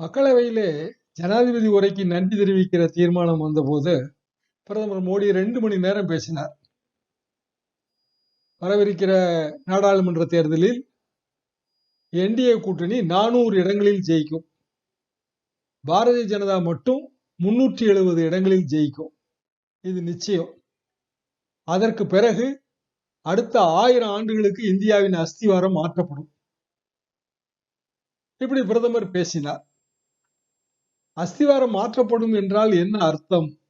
மக்களவையிலே ஜனாதிபதி உரைக்கு நன்றி தெரிவிக்கிற தீர்மானம் வந்தபோது பிரதமர் மோடி ரெண்டு மணி நேரம் பேசினார். வரவிருக்கிற நாடாளுமன்ற தேர்தலில் என்டிஏ கூட்டணி நானூறு இடங்களில் ஜெயிக்கும். பாரதிய ஜனதா மட்டும் முன்னூற்றி எழுபது இடங்களில் ஜெயிக்கும். இது நிச்சயம். அதற்கு பிறகு அடுத்த ஆயிரம் ஆண்டுகளுக்கு இந்தியாவின் அஸ்திவாரம் மாற்றப்படும். இப்படி பிரதமர் பேசினார். அஸ்திவாரம் மாற்றப்படும் என்றால் என்ன அர்த்தம்?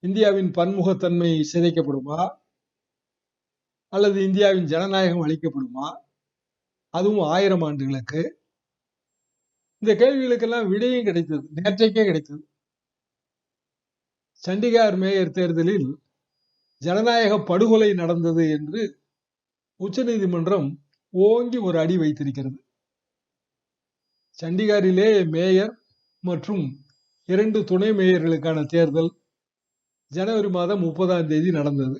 இந்தியாவின் பன்முகத்தன்மை சிதைக்கப்படுமா? அல்லது இந்தியாவின் ஜனநாயகம் அளிக்கப்படுமா அதுவும் ஆயிரம் ஆண்டுகளுக்கு. இந்த கேள்விகளுக்கெல்லாம் விடையும் கிடைத்தது நேற்றைக்கே கிடைத்தது. சண்டிகார் மேயர் தேர்தலில் ஜனநாயக படுகொலை நடந்தது என்று உச்சநீதிமன்றம் ஓங்கி ஒரு அடி வைத்திருக்கிறது. சண்டிகாரிலே மேயர் மற்றும் இரண்டு துணை மேயர்களுக்கான தேர்தல் ஜனவரி மாதம் முப்பதாம் தேதி நடந்தது.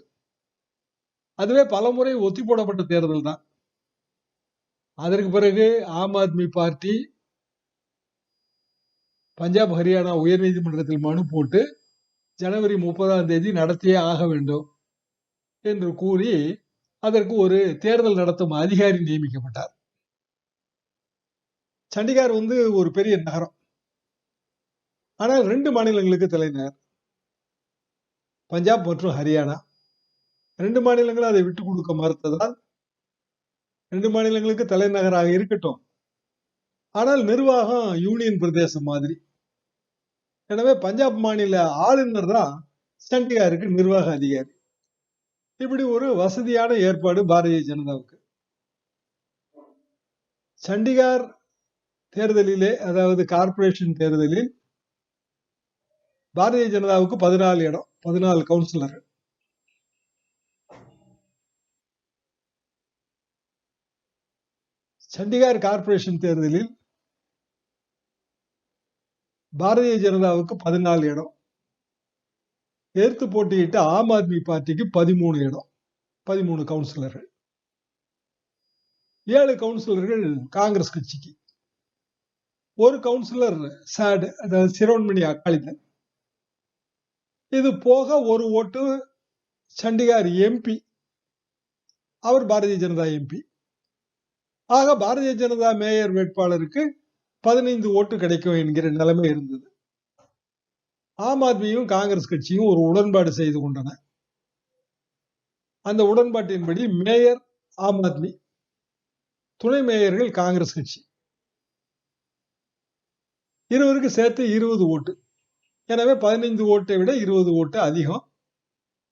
அதுவே பலமுறை ஒத்தி போடப்பட்ட தேர்தல் தான். அதற்கு பிறகு ஆம் ஆத்மி பார்ட்டி பஞ்சாப் ஹரியானா உயர்நீதிமன்றத்தில் மனு போட்டு ஜனவரி முப்பதாம் தேதி நடத்தியே ஆக வேண்டும் என்று கூறி அதற்கு ஒரு தேர்தல் நடத்தும் அதிகாரி நியமிக்கப்பட்டார். சண்டிகார் வந்து ஒரு பெரிய நகரம். ஆனால் ரெண்டு மாநிலங்களுக்கு தலைநகர். பஞ்சாப் மற்றும் ஹரியானா. ரெண்டு மாநிலங்களும் அதை விட்டு கொடுக்க மறுத்ததால் ரெண்டு மாநிலங்களுக்கு தலைநகராக இருக்கட்டும். ஆனால் நிர்வாகம் யூனியன் பிரதேசம் மாதிரி. எனவே பஞ்சாப் மாநில ஆளுநர் தான் சண்டிகாருக்கு நிர்வாக அதிகாரி. இப்படி ஒரு வசதியான ஏற்பாடு பாரதிய ஜனதாவுக்கு. சண்டிகார் தேர்தலிலே அதாவது கார்ப்பரேஷன் தேர்தலில் பாரதிய ஜனதாவுக்கு பதினாலு இடம் பதினாலு கவுன்சிலர் சண்டிகார் கார்பரேஷன் தேர்தலில் பாரதிய ஜனதாவுக்கு பதினாலு இடம். எதிர்த்து போட்டியிட்ட ஆம் ஆத்மி பார்ட்டிக்கு பதிமூணு இடம் பதிமூணு கவுன்சிலர்கள் ஏழு கவுன்சிலர்கள் காங்கிரஸ் கட்சிக்கு. ஒரு கவுன்சிலர் சாடு அதாவது சிரோன்மணி அக்காளிதன் இது போக ஒரு ஓட்டு சண்டிகார் எம்பி அவர் பாரதிய ஜனதா எம்பி ஆக பாரதிய ஜனதா மேயர் வேட்பாளருக்கு பதினைந்து ஓட்டு கிடைக்கும் என்கிற நிலைமை இருந்தது. ஆம் ஆத்மியும் காங்கிரஸ் கட்சியும் ஒரு உடன்பாடு செய்து கொண்டன. அந்த உடன்பாட்டின்படி மேயர் ஆம் ஆத்மி துணை மேயர்கள் காங்கிரஸ் கட்சி. இருவருக்கு சேர்த்து இருபது ஓட்டு. எனவே பதினைந்து ஓட்டை விட இருபது ஓட்டு அதிகம்.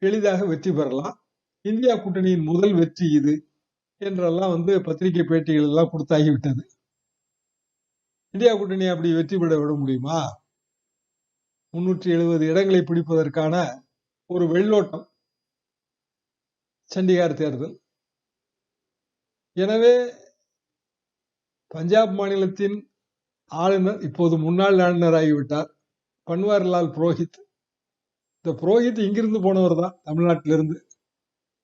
எளிதாக வெற்றி பெறலாம். இந்தியா கூட்டணியின் முதல் வெற்றி இது என்றெல்லாம் வந்து பத்திரிகை பேட்டிகள் எல்லாம் கொடுத்தாகிவிட்டது. இந்தியா கூட்டணி அப்படி வெற்றி பெற விட முடியுமா? முன்னூற்றி எழுபது இடங்களை பிடிப்பதற்கான ஒரு வெள்ளோட்டம் சண்டிகார் தேர்தல். எனவே பஞ்சாப் மாநிலத்தின் ஆளுநர் இப்போது முன்னாள் ஆளுநர் ஆகிவிட்டார் பன்வாரிலால் புரோஹித். இந்த புரோஹித் இங்கிருந்து போனவர் தான் தமிழ்நாட்டிலிருந்து.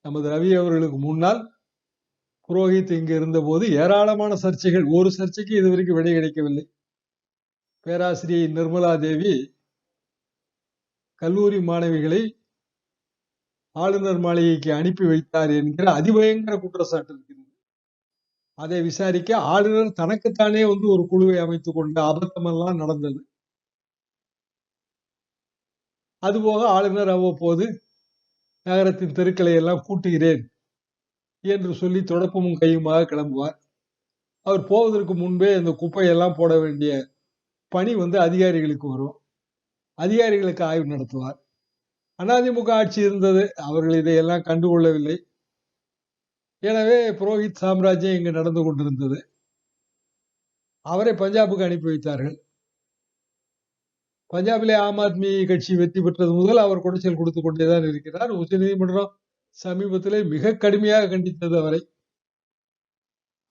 நமது ரவி அவர்களுக்கு முன்னால் புரோஹித் இங்கு இருந்தபோது ஏராளமான சர்ச்சைகள். ஒரு சர்ச்சைக்கு இதுவரைக்கும் விடை கிடைக்கவில்லை. பேராசிரியை நிர்மலா தேவி கல்லூரி மாணவிகளை ஆளுநர் மாளிகைக்கு அனுப்பி வைத்தார் என்கிற அதிபயங்கர குற்றச்சாட்டு இருக்கிறது. அதை விசாரிக்க ஆளுநர் தனக்குத்தானே வந்து ஒரு குழுவை அமைத்துக் கொண்ட அபத்தமெல்லாம் நடந்தது. அதுபோக ஆளுநர் அவ்வப்போது நகரத்தின் தெருக்களை எல்லாம் கூட்டுகிறேன் என்று சொல்லி தொடப்பமும் கையுமாக கிளம்புவார். அவர் போவதற்கு முன்பே இந்த குப்பையெல்லாம் போட வேண்டிய பணி வந்து அதிகாரிகளுக்கு வரும். அதிகாரிகளுக்கு ஆய்வு நடத்துவார். அதிமுக ஆட்சி இருந்தது அவர்கள் இதையெல்லாம் கண்டுகொள்ளவில்லை. எனவே புரோஹித் சாம்ராஜ்யம் இங்கு நடந்து கொண்டிருந்தது. அவரை பஞ்சாபுக்கு அனுப்பி வைத்தார்கள். பஞ்சாபிலே ஆம் ஆத்மி கட்சி வெற்றி பெற்றது முதல் அவர் குடைச்சல் கொடுத்து கொண்டேதான் இருக்கிறார். உச்ச நீதிமன்றம் சமீபத்திலே மிக கடுமையாக கண்டித்தது அவரை.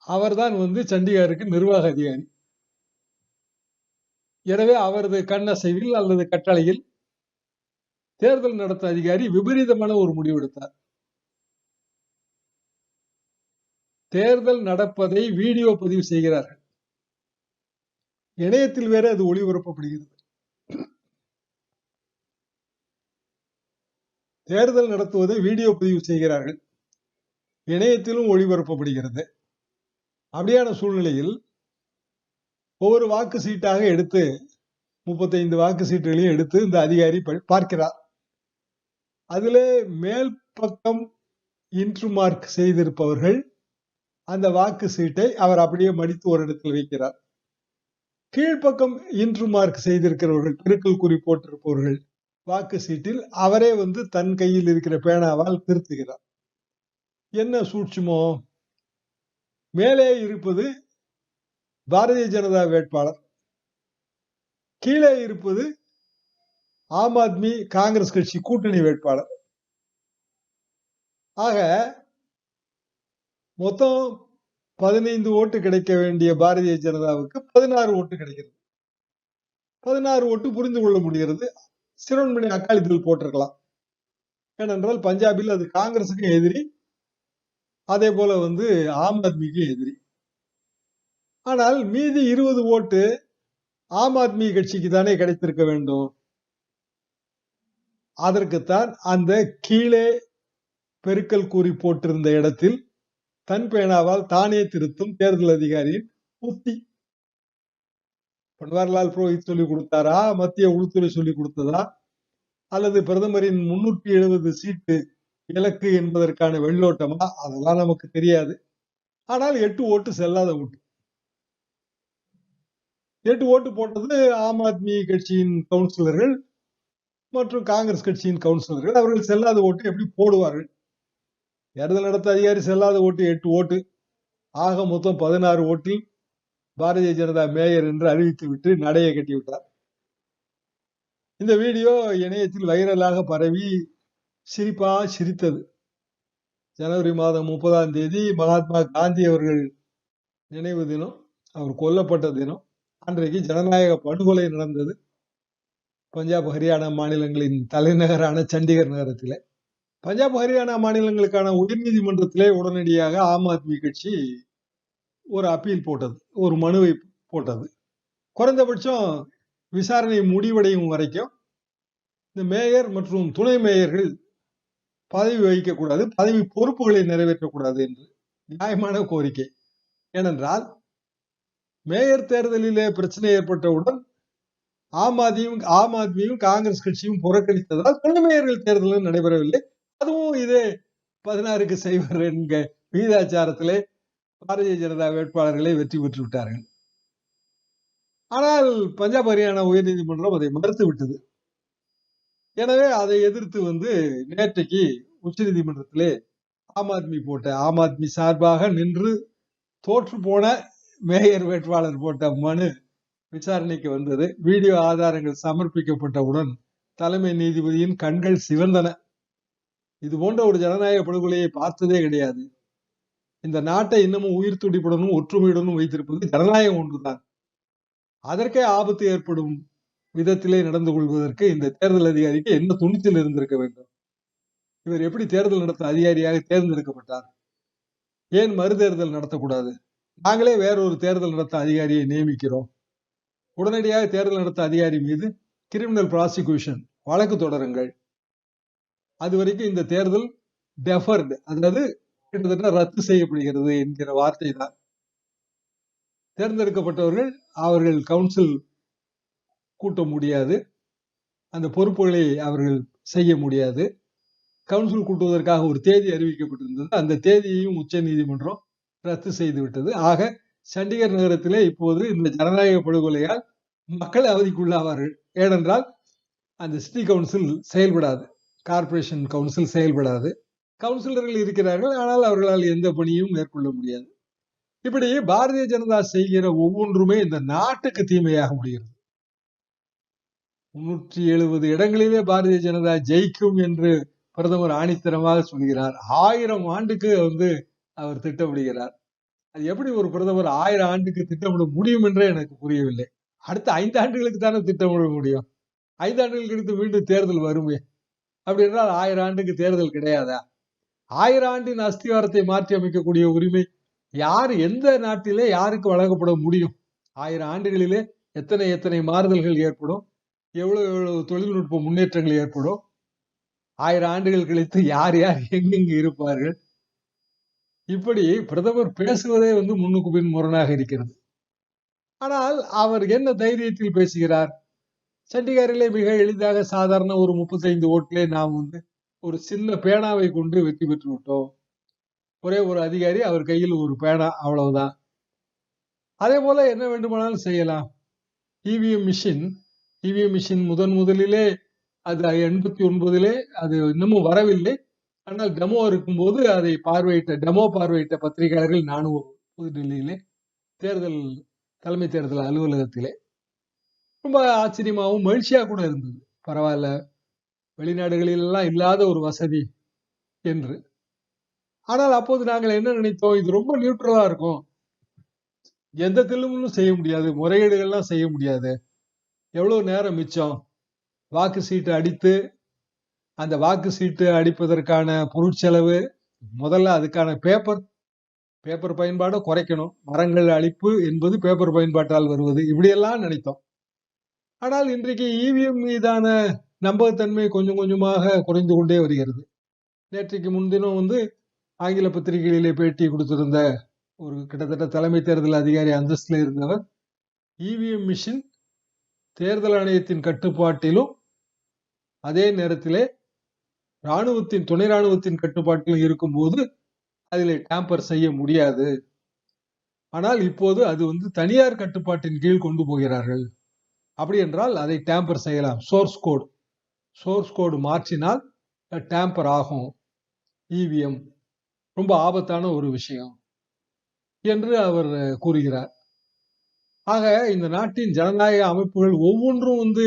அவர்தான் வந்து சண்டிகாருக்கு நிர்வாக அதிகாரி. எனவே அவரது கண்ணசைவில் அல்லது கட்டளையில் தேர்தல் நடத்த அதிகாரி விபரீதமான ஒரு முடிவு எடுத்தார். தேர்தல் நடப்பதை வீடியோ பதிவு செய்கிறார்கள். இணையத்தில் வேற அது ஒளிபரப்பப்படுகிறது. தேர்தல் நடத்துவதை வீடியோ பதிவு செய்கிறார்கள். இணையத்திலும் ஒளிபரப்பப்படுகிறது. அப்படியான சூழ்நிலையில் ஒவ்வொரு வாக்கு சீட்டாக எடுத்து முப்பத்தைந்து வாக்கு சீட்டுகளையும் எடுத்து இந்த அதிகாரி ப- பார்க்கிறார். அதில் மேல் பக்கம் இன்ட்ரு மார்க் செய்திருப்பவர்கள் அந்த வாக்கு சீட்டை அவர் அப்படியே மடித்து ஒரு இடத்தில் வைக்கிறார். கீழ்ப்பக்கம் இன்ட்ரு மார்க் செய்திருக்கிறவர்கள் பெருக்கல் குறி போட்டிருப்பவர்கள் வாக்கு சீட்டில் அவரே வந்து தன் கையில் இருக்கிற பேனாவால் திருத்துகிறார். என்ன சூட்சுமோ? மேலே இருப்பது பாரதிய ஜனதா வேட்பாளர். கீழே இருப்பது ஆம் ஆத்மி காங்கிரஸ் கட்சி கூட்டணி வேட்பாளர். ஆக மொத்தம் பதினைந்து ஓட்டு கிடைக்க வேண்டிய பாரதிய ஜனதாவுக்கு பதினாறு ஓட்டு கிடைக்கிறது. பதினாறு ஓட்டு புரிந்து கொள்ள முடிகிறது. சிரோன்மணி அக்காலிதழ் போட்டிருக்கலாம். ஏனென்றால் பஞ்சாபில் அது காங்கிரசுக்கு எதிரி அதே போல வந்து ஆம் ஆத்மிக்கு எதிரி. ஆனால் மீதி இருபது ஓட்டு ஆம் ஆத்மி கட்சிக்கு தானே கிடைத்திருக்க வேண்டும். அதற்குத்தான் அந்த கீழே பெருக்கல் கூறி போட்டிருந்த இடத்தில் தன் பேனாவால் தானே திருத்தும் தேர்தல் அதிகாரியின் உத்தி பன்வாரிலால் புரோஹித் சொல்லி கொடுத்தாரா? மத்திய உள்துறை சொல்லிக் கொடுத்ததா? அல்லது பிரதமரின் முன்னூற்றி எழுபது சீட்டு இலக்கு என்பதற்கான வெள்ளோட்டமா? அதெல்லாம் நமக்கு தெரியாது. ஆனால் எட்டு ஓட்டு செல்லாத ஓட்டு. எட்டு ஓட்டு போட்டது ஆம் ஆத்மி கட்சியின் கவுன்சிலர்கள் மற்றும் காங்கிரஸ் கட்சியின் கவுன்சிலர்கள். அவர்கள் செல்லாத ஓட்டு எப்படி போடுவார்கள்? தேர்தல் நடத்த அதிகாரி செல்லாத ஓட்டு எட்டு ஓட்டு. ஆக மொத்தம் பதினாறு ஓட்டில் பாரதிய ஜனதா மேயர் என்று அறிவித்து விட்டு நடையை கட்டிவிட்டார் இந்த வீடியோ இணையத்தில் வைரலாக பரவி சிரிப்பா சிரித்தது. ஜனவரி மாதம் முப்பதாம் தேதி மகாத்மா காந்தி அவர்கள் நினைவு தினம் அவர் கொல்லப்பட்ட தினம். அன்றைக்கு ஜனநாயக படுகொலை நடந்தது. பஞ்சாப் ஹரியானா மாநிலங்களின் தலைநகரான சண்டிகர் நகரத்திலே. பஞ்சாப் ஹரியானா மாநிலங்களுக்கான உயர்நீதிமன்றத்திலே உடனடியாக ஆம் ஆத்மி கட்சி ஒரு அப்பீல் போட்டது ஒரு மனுவை போட்டது. குறைந்தபட்சம் விசாரணை முடிவடையும் வரைக்கும் இந்த மேயர் மற்றும் துணை மேயர்கள் பதவி வகிக்கக்கூடாது பதவி பொறுப்புகளை நிறைவேற்றக்கூடாது என்று நியாயமான கோரிக்கை. ஏனென்றால் மேயர் தேர்தலிலே பிரச்சனை ஏற்பட்டவுடன் ஆம் ஆத்மியும் ஆம் ஆத்மியும் காங்கிரஸ் கட்சியும் புறக்கணித்ததால் துணை மேயர்கள் தேர்தலும் நடைபெறவில்லை. அதுவும் இதே பதினாறுக்கு செய்வர் என்க விகிதாச்சாரத்திலே பாரதிய ஜனதா வேட்பாளர்களை வெற்றி பெற்று விட்டார்கள் ஆனால் பஞ்சாப் ஹரியானா உயர்நீதிமன்றம் அதை மறுத்து விட்டது. எனவே அதை எதிர்த்து வந்து நேற்றைக்கு உச்சநீதிமன்றத்திலே ஆம் ஆத்மி போட்ட ஆம் ஆத்மி சார்பாக நின்று தோற்று போன மேயர் வேட்பாளர் போட்ட மனு விசாரணைக்கு வந்தது. வீடியோ ஆதாரங்கள் சமர்ப்பிக்கப்பட்டவுடன் தலைமை நீதிபதியின் கண்கள் சிவந்தன. இது போன்ற ஒரு ஜனநாயக படுகொலையை பார்த்ததே கிடையாது. இந்த நாட்டை இன்னமும் உயிர் துடிப்புடனும் ஒற்றுமையுடனும் வைத்திருப்பது ஜனநாயகம் ஒன்றுதான். அதற்கே ஆபத்து ஏற்படும் விதத்திலே நடந்து கொள்வதற்கு இந்த தேர்தல் அதிகாரிக்கு என்ன துணிச்சல் இருந்திருக்க வேண்டும்? இவர் எப்படி தேர்தல் நடத்த அதிகாரியாக தேர்ந்தெடுக்கப்பட்டார்? ஏன் மறுதேர்தல் நடத்தக்கூடாது? நாங்களே வேறொரு தேர்தல் நடத்த அதிகாரியை நியமிக்கிறோம். உடனடியாக தேர்தல் நடத்த அதிகாரி மீது கிரிமினல் ப்ராசிக்யூஷன் வழக்கு தொடருங்கள். அது வரைக்கும் இந்த தேர்தல் டெஃபர்டு அதாவது கிட்டத்தட்ட ரத்து செய்யப்படுகிறது என்கிற வார்த்தை தான் தேர்ந்தெடுக்கப்பட்டவர்கள் அவர்கள் கவுன்சில் கூட்ட முடியாது. அந்த பொறுப்புகளை அவர்கள் செய்ய முடியாது. கவுன்சில் கூட்டுவதற்காக ஒரு தேதி அறிவிக்கப்பட்டிருந்தது. அந்த தேதியையும் உச்ச நீதிமன்றம் ரத்து செய்து விட்டது ஆக சண்டிகர் நகரத்திலே இப்போது இந்த ஜனநாயக படுகொலையால் மக்கள் அவதிக்குள்ளாவார்கள். ஏனென்றால் அந்த சிட்டி கவுன்சில் செயல்படாது. கார்ப்பரேஷன் கவுன்சில் செயல்படாது. கவுன்சிலர்கள் இருக்கிறார்கள் ஆனால் அவர்களால் எந்த பணியும் மேற்கொள்ள முடியாது. இப்படி பாரதிய ஜனதா செய்கிற ஒவ்வொன்றுமே இந்த நாட்டுக்கு தீமையாக முடிகிறது. முன்னூற்றி எழுபது இடங்களிலே பாரதிய ஜனதா ஜெயிக்கும் என்று பிரதமர் ஆணித்தரமாக சொல்கிறார். ஆயிரம் ஆண்டுக்கு வந்து அவர் திட்டமிடுகிறார். அது எப்படி ஒரு பிரதமர் ஆயிரம் ஆண்டுக்கு திட்டமிட முடியும் என்றே எனக்கு புரியவில்லை. அடுத்த ஐந்து ஆண்டுகளுக்கு தானே திட்டமிட முடியும். ஐந்து ஆண்டுகளுக்கு கழித்து மீண்டும் தேர்தல் வருமே. அப்படி என்றால் ஆயிரம் ஆண்டுக்கு தேர்தல் கிடையாதா? ஆயிரம் ஆண்டின் அஸ்திவாரத்தை மாற்றி அமைக்கக்கூடிய உரிமை யார் எந்த நாட்டிலே யாருக்கு வழங்கப்பட முடியும்? ஆயிரம் ஆண்டுகளிலே எத்தனை எத்தனை மாறுதல்கள் ஏற்படும்? எவ்வளவு எவ்வளவு தொழில்நுட்ப முன்னேற்றங்கள் ஏற்படும்? ஆயிரம் ஆண்டுகள் கழித்து யார் யார் எங்கெங்கு இருப்பார்கள்? இப்படி பிரதமர் பேசுவதே வந்து முன்னுக்கு பின் முரணாக இருக்கிறது. ஆனால் அவர் என்ன தைரியத்தில் பேசுகிறார்? சண்டிகாரிலே மிக எளிதாக சாதாரண ஒரு முப்பத்தைந்து ஓட்டிலே நாம் வந்து ஒரு சின்ன பேனாவை கொண்டு வெற்றி பெற்று விட்டோம். ஒரே ஒரு அதிகாரி அவர் கையில் ஒரு பேனா அவ்வளவுதான். அதே போல என்ன வேண்டுமானாலும் செய்யலாம். இவிஎம் மிஷின் இவிஎம் மிஷின் முதன் முதலிலே அது எண்பத்தி ஒன்பதிலே அது இன்னமும் வரவில்லை. ஆனால் டெமோ இருக்கும்போது அதை பார்வையிட்ட டெமோ பார்வையிட்ட பத்திரிகையாளர்கள் நானும் புதுடெல்லியிலே தேர்தல் தலைமை தேர்தல் அலுவலகத்திலே. ரொம்ப ஆச்சரியமாகவும் மகிழ்ச்சியாக கூட இருந்தது. பரவாயில்ல. வெளிநாடுகளிலெல்லாம் இல்லாத ஒரு வசதி என்று. ஆனால் அப்போது நாங்கள் என்ன நினைத்தோம்? இது ரொம்ப நியூட்ரலா இருக்கும். எந்த தில்லுமுள்ளும் செய்ய முடியாது. முறைகேடுகள்லாம் செய்ய முடியாது. எவ்வளவு நேரம் மிச்சம்? வாக்கு சீட்டு அடித்து அந்த வாக்கு சீட்டு அடிப்பதற்கான பொருட்செலவு முதல்ல அதுக்கான பேப்பர் பேப்பர் பயன்பாடை குறைக்கணும். மரங்கள் அழிப்பு என்பது பேப்பர் பயன்பாட்டால் வருவது. இப்படியெல்லாம் நினைத்தோம். ஆனால் இன்றைக்கு இவிஎம் மீதான நம்பகத்தன்மை கொஞ்சம் கொஞ்சமாக குறைந்து கொண்டே வருகிறது. நேற்றைக்கு முன்தினம் வந்து ஆங்கில பத்திரிகைகளிலே பேட்டி கொடுத்திருந்த ஒரு கிட்டத்தட்ட தலைமை தேர்தல் அதிகாரி அந்தஸ்தில் இருந்தவர் இவிஎம் மிஷின் தேர்தல் ஆணையத்தின் கட்டுப்பாட்டிலும் அதே நேரத்திலே ராணுவத்தின் துணை ராணுவத்தின் கட்டுப்பாட்டிலும் இருக்கும்போது அதில் டேம்பர் செய்ய முடியாது. ஆனால் இப்போது அது வந்து தனியார் கட்டுப்பாட்டின் கீழ் கொண்டு போகிறார்கள். அப்படி என்றால் அதை டேம்பர் செய்யலாம். சோர்ஸ் கோட் சோர்ஸ் கோடு மாற்றினால் டேம்பர் ஆகும். இவிஎம் ரொம்ப ஆபத்தான ஒரு விஷயம் என்று அவர் கூறுகிறார். ஆக இந்த நாட்டின் ஜனநாயக அமைப்புகள் ஒவ்வொன்றும் வந்து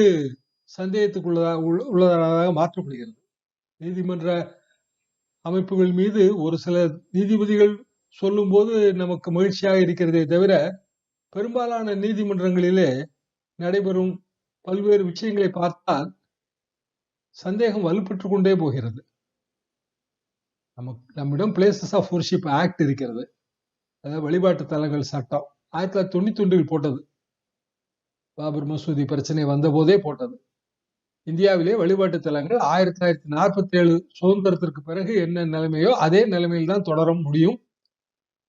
சந்தேகத்துக்குள்ளதாக உள்ளதாக மாற்றப்படுகிறது. நீதிமன்ற அமைப்புகள் மீது ஒரு சில நீதிபதிகள் சொல்லும்போது நமக்கு மகிழ்ச்சியாக இருக்கிறதே தவிர பெரும்பாலான நீதிமன்றங்களிலே நடைபெறும் பல்வேறு விஷயங்களை பார்த்தால் சந்தேகம் வலுப்பெற்று கொண்டே போகிறது. நமக்கு நம்மிடம் பிளேசஸ் ஆஃப் ஒர்ஷிப் ஆக்ட் இருக்கிறது. அதாவது வழிபாட்டு தலங்கள் சட்டம். ஆயிரத்தி தொள்ளாயிரத்தி தொண்ணூத்தி ஒன்றில் போட்டது. பாபர் மசூதி பிரச்சனை வந்த போதே போட்டது. இந்தியாவிலே வழிபாட்டு தலங்கள் ஆயிரத்தி தொள்ளாயிரத்தி நாற்பத்தி ஏழு சுதந்திரத்திற்கு பிறகு என்ன நிலைமையோ அதே நிலைமையில் தான் தொடர முடியும்.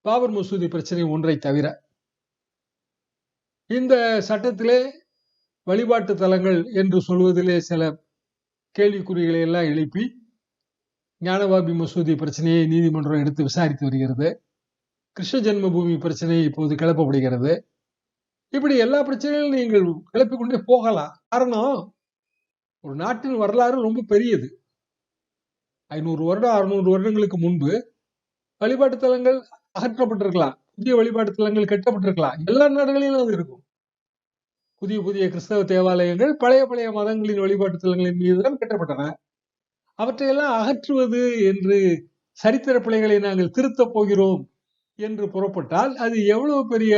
பாபர் மசூதி பிரச்சனை ஒன்றை தவிர. இந்த சட்டத்திலே வழிபாட்டு தலங்கள் என்று சொல்வதிலே சில கேள்விக்குறிகளை எல்லாம் எழுப்பி ஞானபாபி மசூதி பிரச்சனையை நீதிமன்றம் எடுத்து விசாரித்து வருகிறது. கிருஷ்ண ஜென்மபூமி பிரச்சனை இப்போது கிளப்பப்படுகிறது. இப்படி எல்லா பிரச்சனைகளும் நீங்கள் கிளப்பி கொண்டே போகலாம். காரணம் ஒரு நாட்டின் வரலாறு ரொம்ப பெரியது. ஐநூறு வருடம் அறுநூறு வருடங்களுக்கு முன்பு வழிபாட்டு தலங்கள் அகற்றப்பட்டிருக்கலாம். புதிய வழிபாட்டு தலங்கள் கட்டப்பட்டிருக்கலாம். எல்லா நாடுகளிலும் அது இருக்கும். புதிய புதிய கிறிஸ்தவ தேவாலயங்கள் பழைய பழைய மதங்களின் வழிபாட்டு தலங்களின் மீதுதான் கட்டப்பட்டன. அவற்றையெல்லாம் அகற்றுவது என்று சரித்திர பிழைகளை நாங்கள் திருத்தப் போகிறோம் என்று புறப்பட்டால் அது எவ்வளவு பெரிய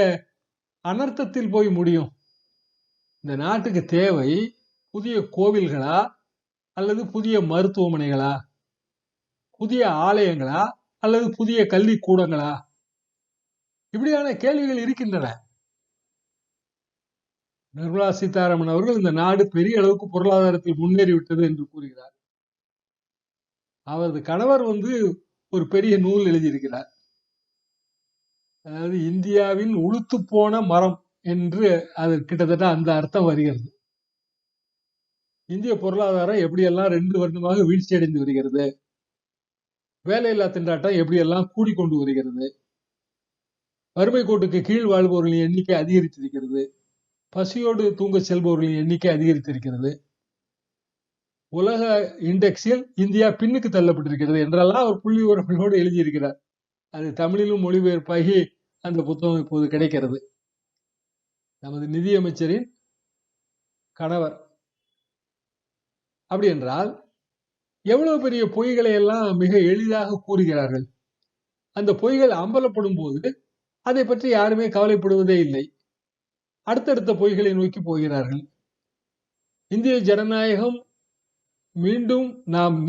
அனர்த்தத்தில் போய் முடியும்? இந்த நாட்டுக்கு தேவை புதிய கோவில்களா அல்லது புதிய மருத்துவமனைகளா? புதிய ஆலயங்களா அல்லது புதிய கல்வி கூடங்களா இப்படியான கேள்விகள் இருக்கின்றன. நிர்மலா சீதாராமன் அவர்கள் இந்த நாடு பெரிய அளவுக்கு பொருளாதாரத்தில் முன்னேறிவிட்டது என்று கூறுகிறார். அவரது கணவர் வந்து ஒரு பெரிய நூல் எழுதியிருக்கிறார். அதாவது இந்தியாவின் உளுத்து போன மரம் என்று அது கிட்டத்தட்ட அந்த அர்த்தம் வருகிறது. இந்திய பொருளாதாரம் எப்படியெல்லாம் ரெண்டு வருடமாக வீழ்ச்சி அடைந்து வருகிறது? வேலையில்லா திண்டாட்டம் எப்படியெல்லாம் கூடிக்கொண்டு வருகிறது? வறுமை கோட்டுக்கு கீழ் வாழ்பவர்களின் எண்ணிக்கை அதிகரித்திருக்கிறது. பசியோடு தூங்க செல்பவர்களின் எண்ணிக்கை அதிகரித்திருக்கிறது. உலக இண்டெக்ஸில் இந்தியா பின்னுக்கு தள்ளப்பட்டிருக்கிறது என்றெல்லாம் அவர் புள்ளி விவரங்களோடு எழுதியிருக்கிறார். அது தமிழிலும் மொழிபெயர்ப்பாகி அந்த புத்தகம் இப்போது கிடைக்கிறது. நமது நிதியமைச்சரின் கணவர். அப்படி என்றால் எவ்வளவு பெரிய பொய்களை எல்லாம் மிக எளிதாக கூறுகிறார்கள்? அந்த பொய்கள் அம்பலப்படும் போது அதை பற்றி யாருமே கவலைப்படுவதே இல்லை. அடுத்தடுத்த பொய்களை நோக்கி போகிறார்கள். இந்திய ஜனநாயகம் மீண்டும் நாம்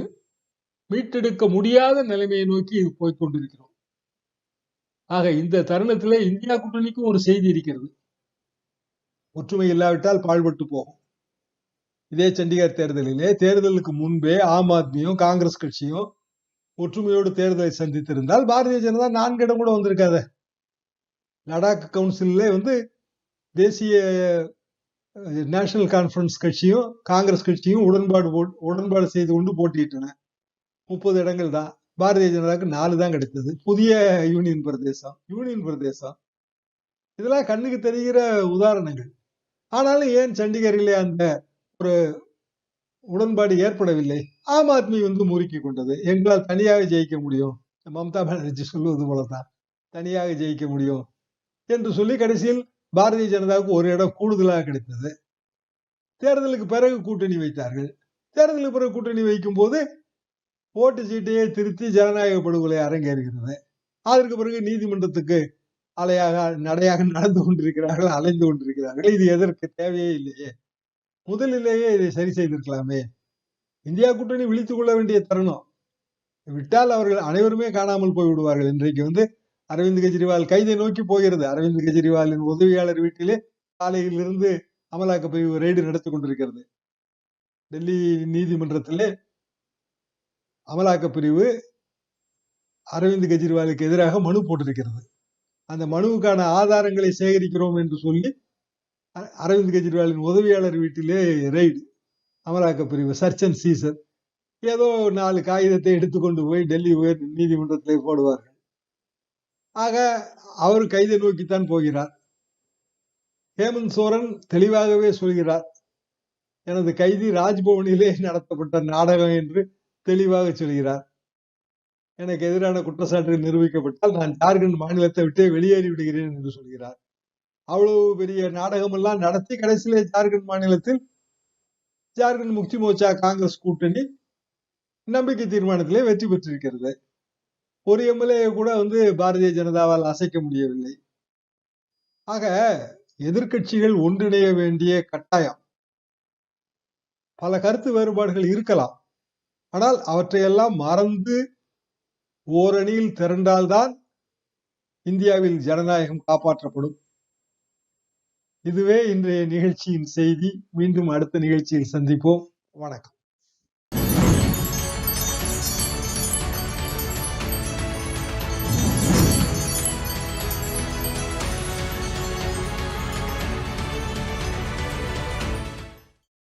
மீட்டெடுக்க முடியாத நிலைமையை நோக்கி இது போய்கொண்டிருக்கிறோம் ஆக இந்த தருணத்திலே இந்தியா கூட்டணிக்கும் ஒரு செய்தி இருக்கிறது. ஒற்றுமை இல்லாவிட்டால் பாழ்பட்டு போகும். இதே சண்டிகர் தேர்தலிலே தேர்தலுக்கு முன்பே ஆம் ஆத்மியும் காங்கிரஸ் கட்சியும் ஒற்றுமையோடு தேர்தலை சந்தித்திருந்தால் பாரதிய ஜனதா நான்கு இடம் கூட வந்திருக்காத. லடாக் கவுன்சிலே வந்து தேசிய நேஷனல் கான்ஃபரன்ஸ் கட்சியும் காங்கிரஸ் கட்சியும் உடன்பாடு உடன்பாடு செய்து கொண்டு போட்டியிட்டன. முப்பது இடங்கள் தான். பாரதிய ஜனதாவுக்கு நாலு தான் கிடைத்தது. புதிய யூனியன் பிரதேசம் யூனியன் பிரதேசம். இதெல்லாம் கண்ணுக்கு தெரிகிற உதாரணங்கள். ஆனாலும் ஏன் சண்டிகரிலே அந்த ஒரு உடன்பாடு ஏற்படவில்லை? ஆம் ஆத்மி வந்து முறுக்கி கொண்டது. எங்களால் தனியாக ஜெயிக்க முடியும். மம்தா பானர்ஜி சொல்லுவது போலதான் தனியாக ஜெயிக்க முடியும். என்று சொல்லி கடைசியில் பாரதிய ஜனதாவுக்கு ஒரு இடம் கூடுதலாக கிடைத்தது. தேர்தலுக்கு பிறகு கூட்டணி வைத்தார்கள். தேர்தலுக்கு பிறகு கூட்டணி வைக்கும் போது ஓட்டு சீட்டையே திருத்தி ஜனநாயக படுகொலை அரங்கேறுகிறது. அதற்கு பிறகு நீதிமன்றத்துக்கு அலையாக நடையாக நடந்து கொண்டிருக்கிறார்கள் அலைந்து கொண்டிருக்கிறார்கள். இது எதற்கு? தேவையே இல்லையே. முதலிலேயே இதை சரி செய்திருக்கலாமே. இந்தியா கூட்டணி விழித்துக் கொள்ள வேண்டிய தருணம். விட்டால் அவர்கள் அனைவருமே காணாமல் போய் விடுவார்கள் இன்றைக்கு வந்து அரவிந்த் கெஜ்ரிவால் கைதை நோக்கி போகிறது. அரவிந்த் கெஜ்ரிவாலின் உதவியாளர் வீட்டிலே காலையிலிருந்து அமலாக்க பிரிவு ரெய்டு நடத்தி கொண்டிருக்கிறது. டெல்லி நீதிமன்றத்திலே அமலாக்க பிரிவு அரவிந்த் கெஜ்ரிவாலுக்கு எதிராக மனு போட்டிருக்கிறது. அந்த மனுவுக்கான ஆதாரங்களை சேகரிக்கிறோம் என்று சொல்லி அரவிந்த் கெஜ்ரிவாலின் உதவியாளர் வீட்டிலே ரெய்டு அமலாக்க பிரிவு சர்ச் அண்ட் சீசர் ஏதோ நாலு காகிதத்தை எடுத்துக்கொண்டு போய் டெல்லி உயர் நீதிமன்றத்திலே போடுவார்கள். ஆக அவர் கைதை நோக்கித்தான் போகிறார். ஹேமந்த் சோரன் தெளிவாகவே சொல்கிறார் எனது கைதி ராஜ்பவனிலே நடத்தப்பட்ட நாடகம் என்று தெளிவாக சொல்கிறார். எனக்கு எதிரான குற்றச்சாட்டு நிரூபிக்கப்பட்டால் நான் ஜார்க்கண்ட் மாநிலத்தை விட்டே வெளியேறி விடுகிறேன் என்று சொல்கிறார். அவ்வளவு பெரிய நாடகம் எல்லாம் நடத்தி கடைசியிலே ஜார்க்கண்ட் மாநிலத்தில் ஜார்க்கண்ட் முக்தி மோர்ச்சா காங்கிரஸ் கூட்டணி நம்பிக்கை தீர்மானத்திலே வெற்றி பெற்றிருக்கிறது. ஒரு எம்எல்ஏ கூட வந்து பாரதிய ஜனதாவால் அசைக்க முடியவில்லை. ஆக எதிர்கட்சிகள் ஒன்றிணைய வேண்டிய கட்டாயம். பல கருத்து வேறுபாடுகள் இருக்கலாம். ஆனால் அவற்றையெல்லாம் மறந்து ஓரணியில் திரண்டால்தான் இந்தியாவில் ஜனநாயகம் காப்பாற்றப்படும். இதுவே இன்றைய நிகழ்ச்சியின் செய்தி. மீண்டும் அடுத்த நிகழ்ச்சியில் சந்திப்போம். வணக்கம்.